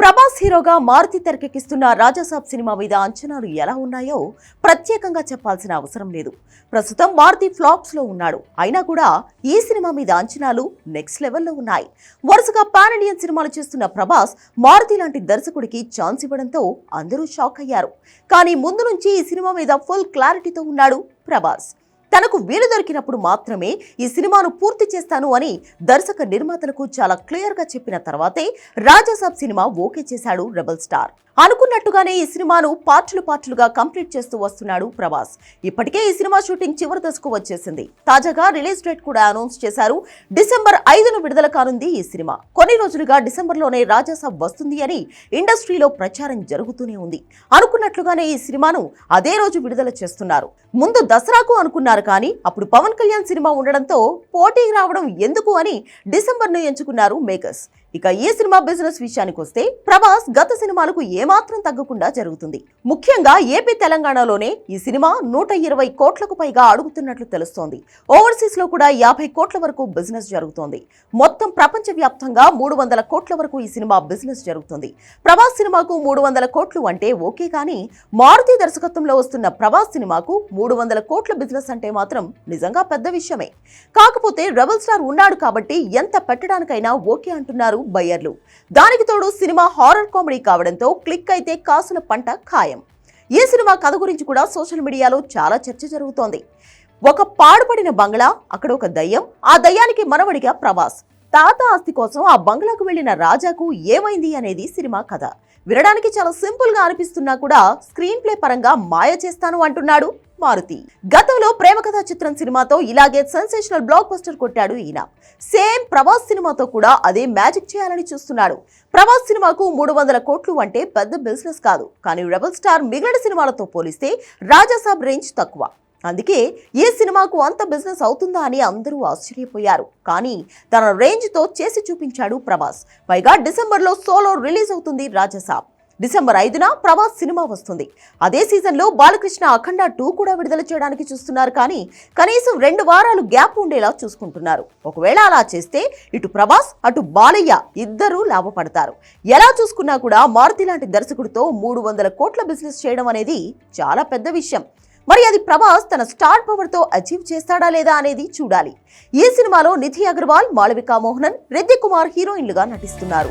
ప్రభాస్ హీరోగా మారుతి తెరకెక్కిస్తున్న రాజాసాబ్ సినిమా మీద అంచనాలు ఎలా ఉన్నాయో ప్రత్యేకంగా చెప్పాల్సిన అవసరం లేదు. ప్రస్తుతం మారుతి ఫ్లాప్స్లో ఉన్నాడు. అయినా కూడా ఈ సినిమా మీద అంచనాలు నెక్స్ట్ లెవెల్లో ఉన్నాయి. వరుసగా పాన్ ఇండియన్ సినిమాలు చేస్తున్న ప్రభాస్ మారుతి లాంటి దర్శకుడికి ఛాన్స్ ఇవ్వడంతో అందరూ షాక్ అయ్యారు. కానీ ముందు నుంచి ఈ సినిమా మీద ఫుల్ క్లారిటీతో ఉన్నాడు ప్రభాస్. తనకు వీలు దొరికినప్పుడు మాత్రమే ఈ సినిమాను పూర్తి చేస్తాను అని దర్శక నిర్మాతలకు చాలా క్లియర్గా చెప్పిన తర్వాతే రాజాసాబ్ సినిమా ఓకే చేశాడు రెబల్ స్టార్. అనుకున్నట్టుగానే ఈ సినిమాను పార్టులు పార్టులుగా కంప్లీట్ చేస్తూ వస్తున్నాడు ప్రభాస్. ఇప్పటికే ఈ సినిమా షూటింగ్ చివరి దశకు వచ్చేసింది. తాజాగా రిలీజ్ డేట్ కూడా అనౌన్స్ చేశారు. డిసెంబర్ ఐదును విడుదల కానుంది ఈ సినిమా. కొన్ని రోజులుగా డిసెంబర్లోనే రాజాసాబ్ వస్తుంది అని ఇండస్ట్రీలో ప్రచారం జరుగుతూనే ఉంది. అనుకున్నట్లుగానే ఈ సినిమాను అదే రోజు విడుదల చేస్తున్నారు. ముందు దసరాకు అనుకున్నారు కానీ అప్పుడు పవన్ కళ్యాణ్ సినిమా ఉండడంతో పోటీకి రావడం ఎందుకు అని డిసెంబర్ను ఎంచుకున్నారు మేకర్స్. ఇక ఈ సినిమా బిజినెస్ విషయానికి వస్తే ప్రభాస్ గత సినిమాలకు ఏమాత్రం తగ్గకుండా జరుగుతుంది. ముఖ్యంగా ఏపీ తెలంగాణలోనే ఈ సినిమా నూట ఇరవై కోట్లకు పైగా అడుగుతున్నట్లు తెలుస్తోంది. ఓవర్సీస్లో కూడా యాభై కోట్ల వరకు బిజినెస్ జరుగుతోంది. మొత్తం ప్రపంచ వ్యాప్తంగా మూడు వందల కోట్ల వరకు ఈ సినిమా బిజినెస్ జరుగుతుంది. ప్రభాస్ సినిమాకు మూడు వందల కోట్లు అంటే ఓకే కానీ మారుతి దర్శకత్వంలో వస్తున్న ప్రభాస్ సినిమాకు మూడు వందల కోట్ల బిజినెస్ అంటే మాత్రం నిజంగా పెద్ద విషయమే. కాకపోతే రెబల్ స్టార్ ఉన్నాడు కాబట్టి ఎంత పెట్టడానికైనా ఓకే అంటున్నారు బయ్యర్లు. దానికి తోడు సినిమా హారర్ కామెడీ కావడంతో క్లిక్ అయితే కాసుల పంట ఖాయం. ఈ సినిమా కథ గురించి కూడా సోషల్ మీడియాలో చాలా చర్చ జరుగుతోంది. ఒక పాడుపడిన బంగ్లా అక్కడ ఒక దయ్యం ఆ దయ్యానికి మనవడిగా ప్రభాస్. తాత ఆస్తి కోసం ఆ బంగ్లాకు వెళ్ళిన రాజాకు ఏమైంది అనేది సినిమా కథ. వినడానికి చాలా సింపుల్గా అనిపిస్తున్నా కూడా స్క్రీన్ ప్లే పరంగా మాయ చేస్తాను అంటున్నాడు మారుతి. గతంలో ప్రేమ కథా చిత్రం సినిమాతో ఇలాగే సెన్సేషనల్ బ్లాక్ బస్టర్ కొట్టాడు ఈయన. సేమ్ ప్రభాస్ సినిమాతో కూడా అదే మ్యాజిక్ చేయాలని చూస్తున్నాడు. ప్రభాస్ సినిమాకు మూడు వందల కోట్లు అంటే పెద్ద బిజినెస్ కాదు. కానీ రెబల్ స్టార్ మిగిలిన సినిమాలతో పోలిస్తే రాజాసాబ్ రేంజ్ తక్కువ. అందుకే ఏ సినిమాకు అంత బిజినెస్ అవుతుందా అని అందరూ ఆశ్చర్యపోయారు. కానీ తన రేంజ్తో చేసి చూపించాడు ప్రభాస్. పైగా డిసెంబర్లో సోలో రిలీజ్ అవుతుంది రాజసాబ్. డిసెంబర్ ఐదున ప్రభాస్ సినిమా వస్తుంది. అదే సీజన్లో బాలకృష్ణ అఖండ టూ కూడా విడుదల చేయడానికి చూస్తున్నారు కానీ కనీసం రెండు వారాలు గ్యాప్ ఉండేలా చూసుకుంటున్నారు. ఒకవేళ అలా చేస్తే ఇటు ప్రభాస్ అటు బాలయ్య ఇద్దరూ లాభపడతారు. ఎలా చూసుకున్నా కూడా మారుతి లాంటి దర్శకుడితో మూడు వందల కోట్ల బిజినెస్ చేయడం అనేది చాలా పెద్ద విషయం. మరి అది ప్రభాస్ తన స్టార్ పవర్తో అచీవ్ చేస్తాడా లేదా అనేది చూడాలి. ఈ సినిమాలో నిధి అగర్వాల్ మాళవికా మోహనన్ రెడ్డి కుమార్ హీరోయిన్లుగా నటిస్తున్నారు.